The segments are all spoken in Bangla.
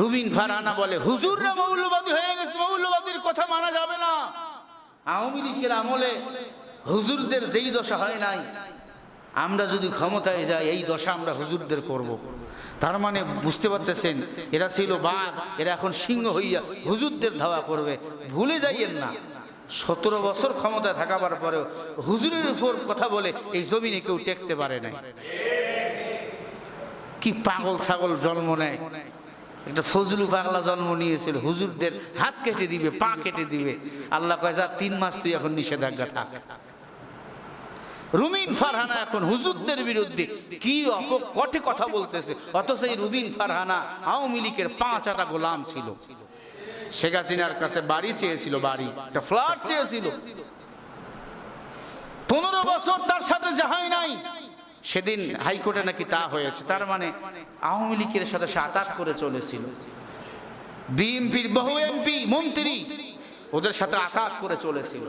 রুবিন ফারহানা বলে, হুজুররা মৌলবাদী হয়ে গেছে, মৌলবাদীর কথা মানা যাবে না। আওয়ামী লীগের আমলে হুজুরদের যেই দশা হয় নাই, আমরা যদি ক্ষমতায় যাই, এই দশা আমরা হুজুরদের করব। তার মানে বুঝতে পারতেছেন, এরা ছিল বাঘ, এরা এখন সিংহ হইয়া হুজুরদের ধাওয়া করবে। ভুলে যাইয়েন না, সতেরো বছর ক্ষমতায় থাকাবার পরেও হুজুরের উপর কথা বলে এই জমিনে কেউ টেকতে পারে নাই। কি পাগল ছাগল জন্ম নেয়। একটা ফজলু পাগলা জন্ম নিয়েছিল, হুজুরদের হাত কেটে দিবে, পা কেটে দিবে। আল্লাহ কয়, যা, তিন মাস তুই এখন নিষেধাজ্ঞা থাক। রুমিন ফারহানা এখন হুজুরদের বিরুদ্ধে কি কটে কথা বলতেছে। অথচ এই রুবিন ফারহানা আওয়ামী লীগের পাঁচ আটা গোলাম ছিল। শেখ হাসিনার কাছে বাড়ি চেয়েছিল, বাড়ি, একটা ফ্ল্যাট চেয়েছিল। পনেরো বছর তার সাথে যাহাই নাই। সেদিন হাইকোর্টে নাকি তা হয়েছে। তার মানে আওয়ামী লীগের সাথে সে আতাত করে চলেছিল। বিএনপির বহু এমপি, মন্ত্রী, ওদের সাথে আতাত করে চলেছিল।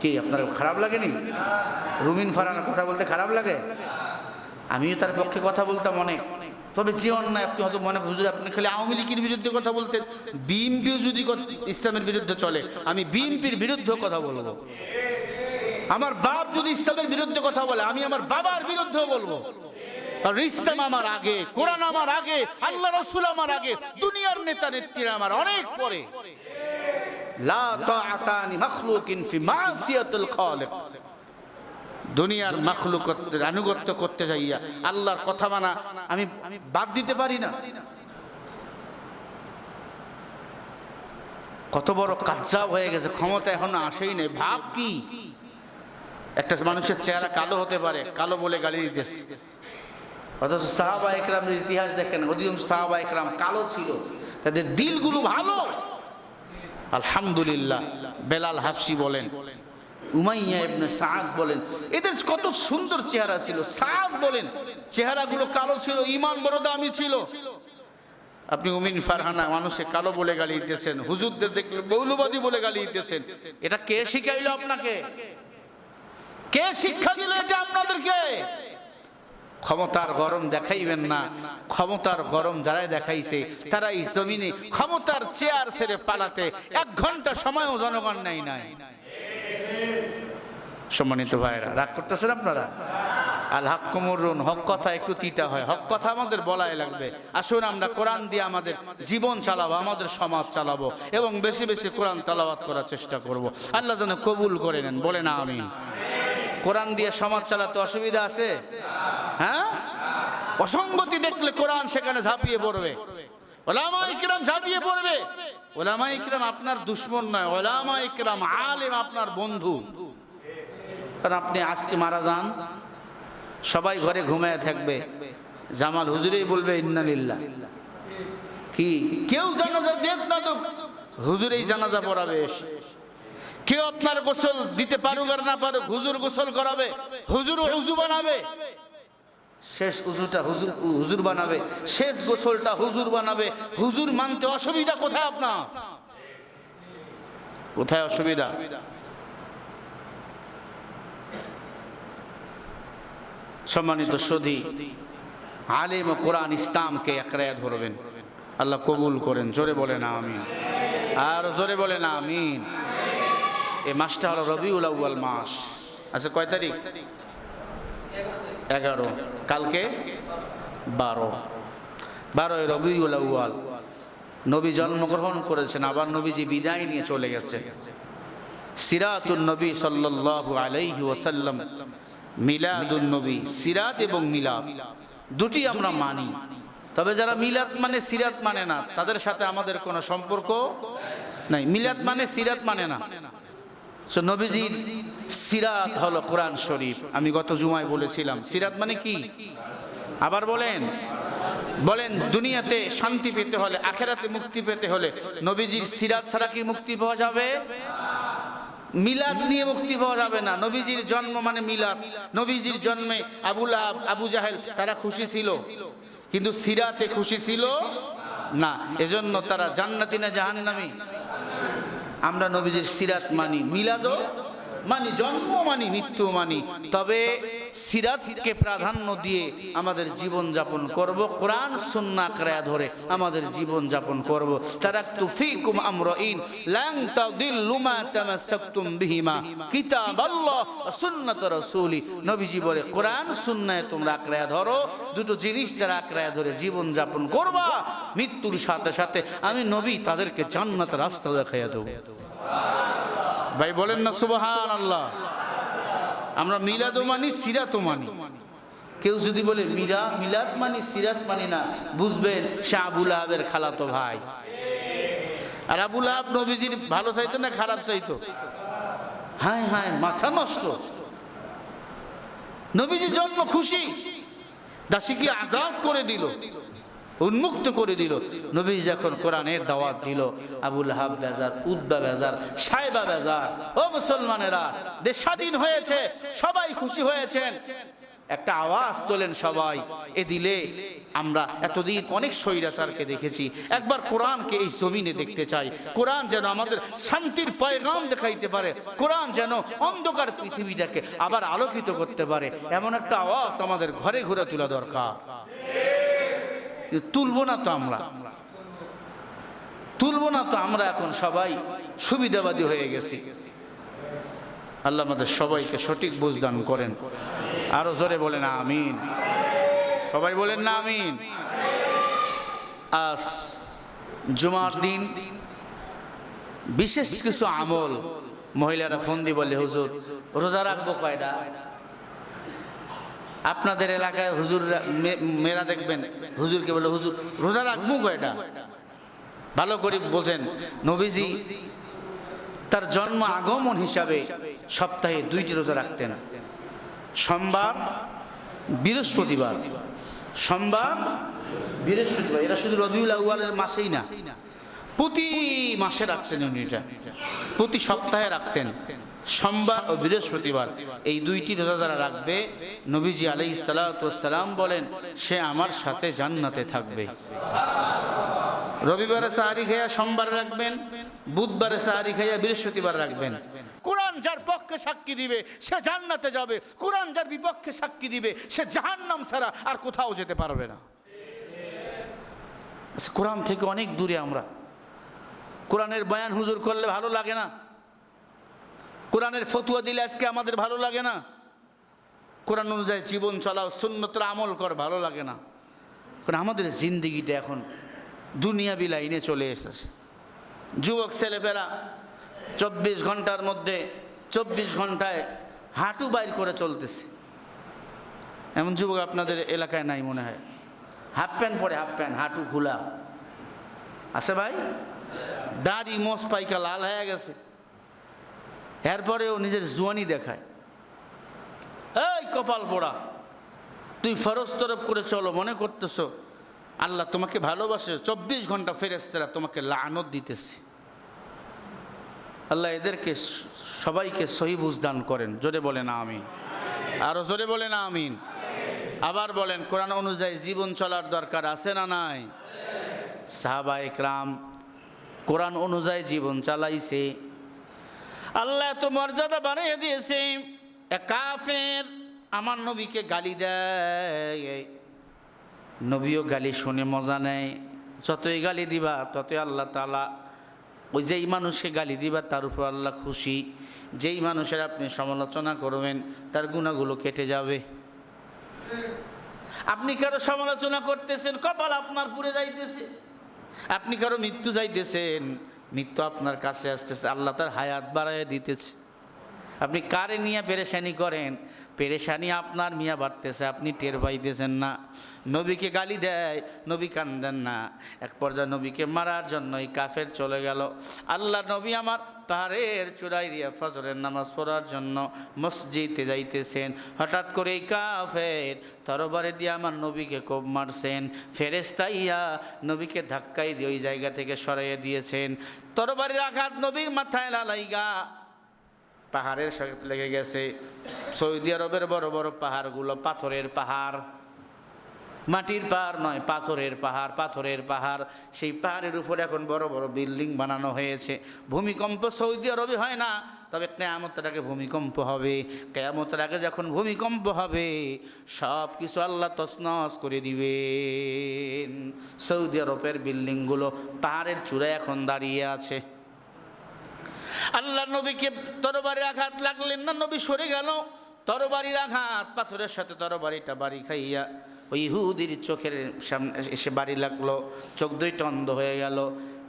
কি, আপনার খারাপ লাগেনি? রুমিন ফারানের কথা বলতে খারাপ লাগে? আমিও তার পক্ষে কথা বলতাম অনেক। তবে যে অন্যায় আপনি হয়তো মনে, হুজুর, আপনি খালি আওয়ামী লীগের বিরুদ্ধে কথা বলতেন। বিএনপিও যদি ইসলামের বিরুদ্ধে চলে, আমি বিএনপির বিরুদ্ধে কথা বলব। আমার বাপ যদি ইসলামের বিরুদ্ধে কথা বলে, আমি আমার বাবার বিরুদ্ধেও বলব। কারণ ইসলাম আমার আগে, কোরআন আমার আগে, আল্লাহ রসুল আমার আগে, দুনিয়ার নেতা নেত্রীরা আমার অনেক পরে। দুনিয়ার মাখলুকতের আনুগত্য করতে যাইয়া আল্লাহর কথা মানা, আমি বাদ দিতে পারি না। কত বড় কাজ্জাব হয়ে গেছে, ক্ষমতা এখনও আসেই নেই। ভাব কি? একটা মানুষের চেহারা কালো হতে পারে, কালো বলে গালি দিতেছে। অথচ সাহাবা একরামের ইতিহাস দেখেন, অধিকাংশ সাহাবা একরাম কালো ছিল, তাদের দিলগুলো ভালো। আলহামদুলিল্লাহ, বেলাল হাফসি বলেন, উমাইয়া ইবনে সাদ বলেন, এদের কত সুন্দর চেহারা ছিল। সাদ বলেন, চেহারাগুলো কালো ছিল ইমান বড় দামি ছিল। আপনি উমিন ফারহানা, মানুষে কালো বলে গালি দিতেছেন, হুজুরদের দেখলে মৌলবাদী বলে গালি দিতেছেন। এটা কে শিখাইলো আপনাকে? কে শিক্ষা দিল এটা আপনাদেরকে? ক্ষমতার গরম দেখাইবেন না। ক্ষমতার গরম যারাই দেখাইছে তারা এই জমিনে ক্ষমতার চেয়ার ছেড়ে পালাতে এক ঘণ্টা সময়ও জনগণ নাই নাই। সম্মানিত ভাইরা রাগ করতেছেন আপনারা? আল হক কুমরুন, হক কথা একটু তিতা হয়। হক কথা আমাদের বলাই লাগবে। আসুন আমরা কোরআন দিয়ে আমাদের জীবন চালাবো, আমাদের সমাজ চালাবো এবং বেশি বেশি কোরআন তালাবাত করার চেষ্টা করব। আল্লাহ যেন কবুল করে নেন। বলে না আমিন। কোরআন দিয়ে সমাজ চালাতে অসুবিধা আছে? হ্যাঁ? অসঙ্গতি দেখলে কোরআন সেখানে ঝাঁপিয়ে পড়বে। ওলামা ইকরাম ঝাঁপিয়ে পড়বে। ওলামা ইকরাম আপনার দুশ্মন নয় ওলামা ইকরাম আলেম আপনার বন্ধু। কারণ আপনি আজকে মারা যান, সবাই ঘরে ঘুমায় থাকবে। জামাল হুজুরেই বলবে ইন্নালিল্লাহ কি? কেউ জানাজা দেখ না তো, হুজুরেই জানাজা পড়াবে। এসে। কেউ আপনার গোসল দিতে পারুক আর না পারুক, হুজুর গোসল করাবে, হুজুর উজু বানাবে। শেষ উজুটা হুজুর হুজুর বানাবে, শেষ গোসলটা হুজুর বানাবে। হুজুর মানতে অসুবিধা কোথায় আপনার? কোথায় অসুবিধা? সম্মানিত সধি আলিম কোরআন ইসলামকে একরায় ধরবেন। আল্লাহ কবুল করেন, জোরে বলে না আমিন। আর জোরে বলে না আমিন। এই মাসটা হলো রবিউল আউ্য়াল মাস। আচ্ছা কয় তারিখ? এগারো। কালকে? বারো। বারোই রবিউল আউ্য়াল। নবী জন্মগ্রহণ করেছেন, আবার নবীজি বিদায় নিয়ে চলে গেছে। সিরাতুন নবী সাল্লাল্লাহু আলাইহি ওয়াসাল্লাম, মিলাদুন নবী, সিরাত এবং মিলাদ। দুটি আমরা মানি। তবে যারা মিলাদ মানে সিরাত মানে না, তাদের সাথে আমাদের কোনো সম্পর্ক নাই। মিলাদ মানে সিরাত মানে না। So, নবীজির সিরাত হলো কোরআন শরীফ। আমি গত জুমায় বলেছিলাম। সিরাত মানে কি? আবার বলেন। বলেন দুনিয়াতে শান্তি পেতে হলে আখেরাতে মুক্তি পেতে হলে নবীজির সিরাত ছাড়া কি মুক্তি পাওয়া যাবে? মিলাদ নিয়ে মুক্তি পাওয়া যাবে না। নবীজির জন্ম মানে মিলাদ। নবীজির জন্মে আবুল আবু জাহেল তারা খুশি ছিল। কিন্তু সিরাতে খুশি ছিল না। এজন্য তারা জান্নাতি না জাহান্নামী? আমরা নবীজির সিরাত মানি। মিলাদও মানি জন্ম মানি মৃত্যু মানি। তবে সিরাতকে প্রাধান্য দিয়ে আমাদের জীবন যাপন করব, কোরআন, সুন্না, ক্রায়া ধরে আমাদের জীবন যাপন করব। তারাকতু ফিকুম আমরাইন লান তাদিল্লু মা তামাসসাকতুম বিহিমা। কিতাবাল্লাহ ওয়া সুন্নাত রাসূলি। নবীজি বলে, কোরআন, সুন্নায় তোমরা আঁকড়ায়া ধরো, দুটো জিনিস দ্বারা আঁকড়ায়া ধরে জীবন যাপন করবা, মৃত্যুর সাথে সাথে আমি নবী তাদেরকে জান্নাতের রাস্তা দেখাইয়া দেবো। ভাই, বলেন না সুবহান আল্লাহ আমরা মিলাদও মানি সিরাতও মানি কেউ যদি বলে, মিরা, মিলাদ মানি, সিরাত মানি না। বুঝবেন সে আবুল আহাবের খালাতো ভাই। আর আবুল আহাব নবীজির ভালো চাইতো না খারাপ চাইতো? হায় হায়, মাথা নষ্ট। নবীজির জন্ম খুশি। দাসীকে আজাদ করে দিল। উন্মুক্ত করে দিল। নবী যখন কোরআনের দাওয়াত দিল, আবুল হাব বেজার, উদ্দা বেজার সাহেবা বেজার, ও মুসলমানেরা, দেশ স্বাধীন হয়েছে, সবাই খুশি হয়েছেন। একটা আওয়াজ তোলেন সবাই, এ দিলে আমরা এতদিন অনেক স্বৈরাচারকে দেখেছি। একবার কোরআনকে এই জমিনে দেখতে চাই। কোরআন যেন আমাদের শান্তির পয়গাম দেখাইতে পারে। কোরআন যেন অন্ধকার পৃথিবীটাকে আবার আলোকিত করতে পারে। এমন একটা আওয়াজ আমাদের ঘরে ঘুরে তোলা দরকার। তুলবো না তো আমরা। তুলবো না তো আমরা এখন সবাই সুবিধাবাদী হয়ে গেছি। আল্লাহ আমাদের সবাইকে সঠিক বুঝদান করেন। আরও জোরে বলেন, আমিন। সবাই বলেন না, আমিন। আজ জুমার দিন বিশেষ কিছু আমল মহিলারা ফোন বলে, হুজুর, রোজা রাখব কয়টা? আপনাদের এলাকায় হুজুর মেয়েরা দেখবেন, হুজুরকে বলে, হুজুর, রোজা রাখব কয়টা? ভালো করে বোঝেন। নবীজি তার জন্ম আগমন হিসাবে সপ্তাহে দুইটি রোজা রাখতেন। সোমবার, বৃহস্পতিবার। সোমবার, বৃহস্পতিবার। এটা শুধু রবিউল আউয়ালের মাসেই না, প্রতি মাসে রাখতেন উনি এটা। প্রতি সপ্তাহে রাখতেন। সোমবার ও বৃহস্পতিবার এই দুইটি রোজা যারা রাখবে নবীজি আলাই সালাম বলেন সে আমার সাথে জান্নাতে থাকবে। রবিবারে সাহারি খাইয়া সোমবার রাখবেন বুধবারে সাহারি খাইয়া বৃহস্পতিবার রাখবেন। কোরআন যার পক্ষে সাক্ষী দিবে সে জান্নাতে যাবে। কোরআন যার বিপক্ষে সাক্ষী দিবে সে জাহান্নাম ছাড়া আর কোথাও যেতে পারবে না। আচ্ছা, কোরআন থেকে অনেক দূরে আমরা। কোরআনের বয়ান হুজুর করলে ভালো লাগে না। কোরআনের ফতুয়া দিলে আজকে আমাদের ভালো লাগে না? কোরআন অনুযায়ী জীবন চলাও, সুন্নতরা আমল কর, ভালো লাগে না। কারণ আমাদের জিন্দিগিটা এখন দুনিয়াবি লাইনে চলে এসেছে। যুবক ছেলেপেরা চব্বিশ ঘণ্টার মধ্যে চব্বিশ ঘন্টায় হাঁটু বাইর করে চলতেছে। এমন যুবক আপনাদের এলাকায় নাই মনে হয়? হাফ প্যান্ট পরে হাফ প্যান্ট, হাঁটু খোলা। আছে ভাই? দাড়ি মোষ পাইকা লাল হয়ে গেছে। এরপরেও নিজের জুয়ানি দেখায়। এই কপাল পোড়া, তুই ফরজ তরফ করে চলো, মনে করতেছো, আল্লাহ তোমাকে ভালোবাসে, চব্বিশ ঘণ্টা ফেরেস্তারা তোমাকে লানত দিতেছে। আল্লাহ এদেরকে সবাইকে সহি দান করেন, জোরে বলে না আমিন। আরও জোরে বলে না আমিন। আবার বলেন, কোরআন অনুযায়ী জীবন চলার দরকার আছে না নাই? সাহাবা একরাম কোরআন অনুযায়ী জীবন চালাইছে। আল্লাহ এত মর্যাদা বানিয়ে দিয়েছে। কাফের আমার নবীকে গালি দেয়। নবীও গালি শুনে মজা নেয়। যতই গালি দিবা, ততই আল্লাহ তালা ওই যেই মানুষকে গালি দিবা, তার উপর আল্লাহ খুশি। যেই মানুষের আপনি সমালোচনা করবেন, তার গুণাগুলো কেটে যাবে। আপনি কারও সমালোচনা করতেছেন, কপাল আপনার পুরে যাইতেছে। আপনি কারও মৃত্যু যাইতেছেন। মৃত্যু আপনার কাছে আসতেছে। আল্লাহ তার হায়াত বাড়ায় দিতেছে। আপনি কারে নিয়ে পেরেশানি করেন? পেরেশানি আপনার মিয়া বাড়তেছে, আপনি টের পাইতেছেন না। নবীকে গালি দেয়, নবী কান্দেন না। এক পর্যায়ে নবীকে মারার জন্য এই কাফের চলে গেল। আল্লাহ নবী আমার পাহাড়ের চূড়াই দিয়ে ফজরের নামাজ পড়ার জন্য মসজিদে যাইতেছেন। হঠাৎ করে কাফের তরবারে দিয়ে আমার নবীকে কোপ মারছেন। ফেরেস্তাইয়া নবীকে ধাক্কাই দিয়ে ওই জায়গা থেকে সরাইয়ে দিয়েছেন। তরবারির আঘাত নবীর মাথায় লালাইগা পাহাড়ের সাথে লেগে গেছে। সৌদি আরবের বড় বড় পাহাড়গুলো পাথরের পাহাড়। মাটির পাহাড় নয়, পাথরের পাহাড় পাথরের পাহাড়। সেই পাহাড়ের উপরে এখন বড় বড় বিল্ডিং বানানো হয়েছে। ভূমিকম্প সৌদি আরবে হয় না, তবে কেয়ামতের আগে ভূমিকম্প হবে। কেয়ামতের আগে যখন ভূমিকম্প হবে সব কিছু আল্লাহ তসনস করে দিবেন। সৌদি আরবের বিল্ডিংগুলো পাহাড়ের চূড়ায় এখন দাঁড়িয়ে আছে। আল্লাহ নবীকে তরবারির আঘাত লাগলেন না? নবী সরে গেল, তরবারির আঘাত, পাথরের সাথে তরবারিটা বাড়ি খাইয়া ওই ইহুদির চোখের সামনে এসে বাড়ি লাগল চোখ দুইটা অন্ধ হয়ে গেল।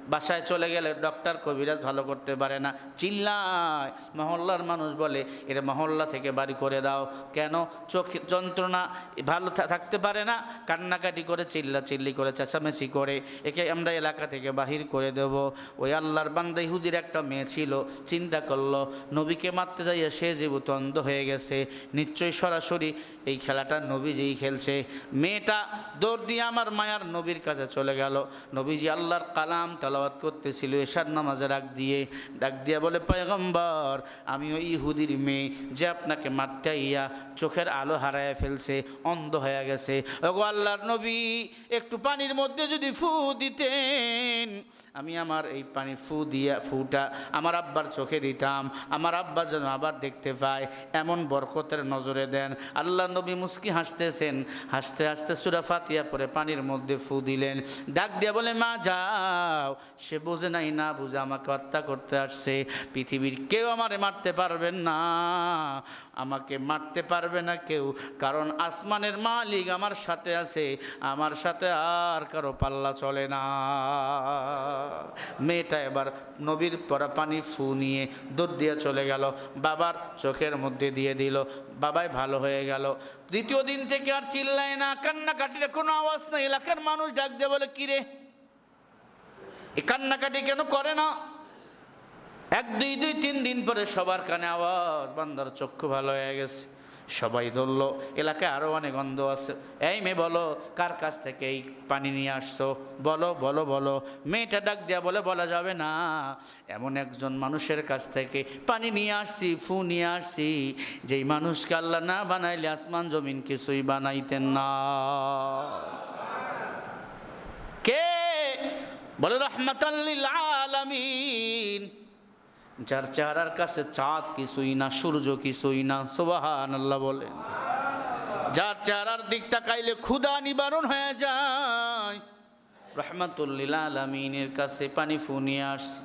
বাসায় চলে গেলে ডক্টর কবিরাজ ভালো করতে পারে না। চিল্লায়। মহল্লার মানুষ বলে এটা মহল্লা থেকে বাড়ি করে দাও। কেন? চোখ যন্ত্রণা, ভালো থাকতে পারে না। কান্নাকাটি করে চিল্লা চিল্লি করে, চেঁচামেচি করে, একে আমরা এলাকা থেকে বাহির করে দেব। ওই আল্লাহর বান্দা ইহুদির একটা মেয়ে ছিল, চিন্তা করল, নবীকে মারতে যাইয়া সে জীবত অন্ধ হয়ে গেছে। নিশ্চয়ই সরাসরি এই খেলাটা নবীজিই খেলছে। মেয়েটা দৌড় দিয়ে আমার মায়ার নবীর কাছে চলে গেল। নবীজি আল্লাহর কালাম তালাবাত করতেছিল, এশার নামাজে ডাক দিয়ে, ডাক দিয়া বলে, পয়গম্বর আমি ওই ইহুদির মেয়ে, যে আপনাকে মারতে ইয়া চোখের আলো হারায় ফেলছে, অন্ধ হয়ে গেছে। ওগো আল্লাহর নবী, একটু পানির মধ্যে যদি ফু দিতেন। আমি আমার এই পানি ফু দিয়া, ফুটা আমার আব্বার চোখে দিতাম। আমার আব্বা যেন আবার দেখতে পায়, এমন বরকতের নজরে দেন। আল্লাহ নবী মুস্কি হাসতেছেন। হাসতে হাসতে সুরা ফাতিয়া পরে পানির মধ্যে ফু দিলেন। ডাক দিয়া বলে, মা, যাও। সে বোঝে নাই, না বুঝে আমাকে হত্যা করতে আসছে। পৃথিবীর কেউ আমারে মারতে পারবেন না। আমাকে মারতে পারবে না কেউ, কারণ আসমানের মালিক আমার সাথে আছে। আমার সাথে আর কারও পাল্লা চলে না। মেয়েটা এবার নবীর পরা পানি ফু নিয়ে দৌড় দিয়ে চলে গেল। বাবার চোখের মধ্যে দিয়ে দিল। বাবাই ভালো হয়ে গেল। দ্বিতীয় দিন থেকে আর চিল্লায় না। কান্নাকাটির কোনো আওয়াজ নাই। এলাকার মানুষ ডাক দিয়ে বলে, কিরে এই কান্নাকাটি কেন করে না? এক, দুই দুই, তিন দিন পরে সবার কানে আওয়াজ, বান্দার চক্ষু ভালো হয়ে গেছে। সবাই ধরলো, এলাকায় আরও অনেক গন্ধ আছে। এই মেয়ে বলো, কার কাছ থেকে এই পানি নিয়ে আসছো? বলো বলো বলো। মেয়েটা ডাক দেয়া বলে, বলা যাবে না। এমন একজন মানুষের কাছ থেকে পানি নিয়ে আসছি, ফু নিয়ে আসছি। যেই মানুষকে আল্লাহ না বানাইলে আসমান জমিন কিছুই বানাইতেন না কে বলে রহমতাল্লিল আলামিন। যার চেহারার কাছে চাঁদ কিছুই না, সূর্য কিছুই না সোবাহান আল্লাহ বলেন। যার চেহারার দিক তাকাইলে ক্ষুদা নিবারণ হয়ে যায়। রহমাতুল্লিল আলমিনের কাছে পানি ফুনিয়ে আসছে।